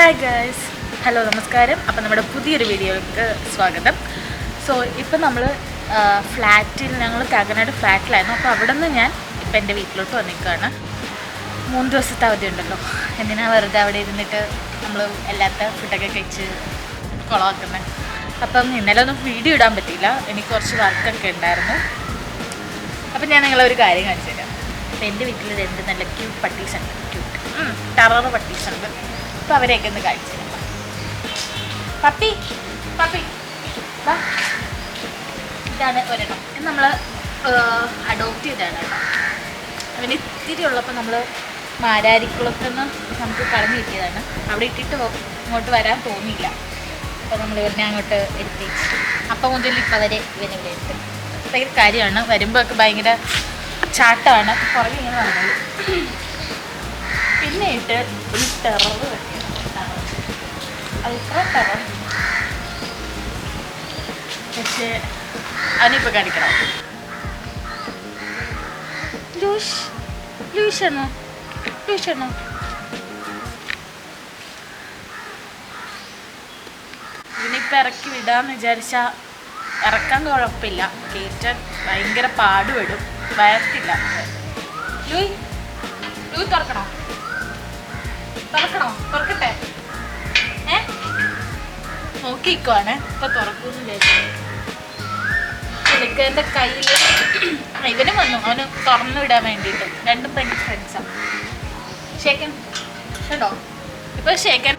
Hi girls hello നമസ്കാരം. അപ്പം നമ്മുടെ പുതിയൊരു വീഡിയോയ്ക്ക് സ്വാഗതം. സോ ഇപ്പം നമ്മൾ ഫ്ലാറ്റിൽ ഞങ്ങൾ കാക്കനാട് ഫ്ലാറ്റിലായിരുന്നു. അപ്പോൾ അവിടെ നിന്ന് ഞാൻ ഇപ്പം എന്റെ വീട്ടിലോട്ട് വന്നിരിക്കുകയാണ് മൂന്ന് ദിവസത്തെ അവധി ഉണ്ടല്ലോ. എന്തിനാ വെറുതെ അവിടെ ഇരുന്നിട്ട് നമ്മൾ എല്ലാത്ത ഫുഡൊക്കെ കഴിച്ച് കുളമാക്കുന്നത് അപ്പം ഇന്നലെ ഒന്നും വീഡിയോ ഇടാൻ പറ്റിയില്ല. എനിക്ക് കുറച്ച് വർക്കൊക്കെ ഉണ്ടായിരുന്നു. അപ്പം ഞാൻ നിങ്ങളെ ഒരു കാര്യം കാണിച്ചു തരാം. അപ്പം എന്റെ വീട്ടിൽ രണ്ട് നല്ല ക്യൂട്ട് പട്ടീസ് ഉണ്ട് ക്യൂട്ട് ടറർ പട്ടീസ് ഉണ്ട് അപ്പോൾ അവരെയൊക്കെ ഒന്ന് കാണിച്ചു പപ്പി പപ്പി. ഇതാണ് ഒരെണ്ണം. ഇത് നമ്മൾ അഡോപ്റ്റ് ചെയ്തതാണ് കേട്ടോ. അവന് ഇത്തിരി ഉള്ളപ്പോൾ നമ്മൾ മാരാരിക്കുളത്ത് നിന്ന് നമുക്ക് കളഞ്ഞു കിട്ടിയതാണ്. അവിടെ ഇട്ടിട്ട് ഇങ്ങോട്ട് വരാൻ തോന്നിയില്ല. അപ്പോൾ നമ്മൾ ഇവനെ അങ്ങോട്ട് എടുത്തി അപ്പം മുതൽ ഇപ്പം വരെ ഇവനെ ഇവിടെ എടുത്ത് ഭയങ്കര കാര്യമാണ്. വരുമ്പോൾ ഒക്കെ ഭയങ്കര ചാട്ടമാണ്. പുറകെ ഇങ്ങനെ വന്നത്. പിന്നെ ഇട്ട് ഒരു ടെറർ അൾട്രാ ടെറർ പക്ഷേ അവനിപ്പോൾ കാണിക്കണം. ലൂഷ് ലൂഷാണോ ലൂഷാണോ ഇതിനിപ്പോൾ ഇറക്കി വിടാന്ന് വിചാരിച്ചാൽ ഇറക്കാൻ കുഴപ്പമില്ല. കയറ്റാൻ ഭയങ്കര പാടുപെടും. വയർത്തില്ല തുറക്കണോ? തുറക്കണോ? തുറക്കട്ടെ? നോക്കിക്കുവാണ് ഇപ്പൊ തുറക്കുന്നില്ല വിചാരിച്ചു എനിക്ക് എന്റെ കയ്യിൽ ഇവനും വന്നു. അവന് തുറന്നു വിടാൻ വേണ്ടിയിട്ട്. രണ്ടും ഭയങ്കര ഫ്രണ്ട്സാണ് ഷേക്കൻ കേട്ടോ ഇപ്പൊ ഷേക്കൻ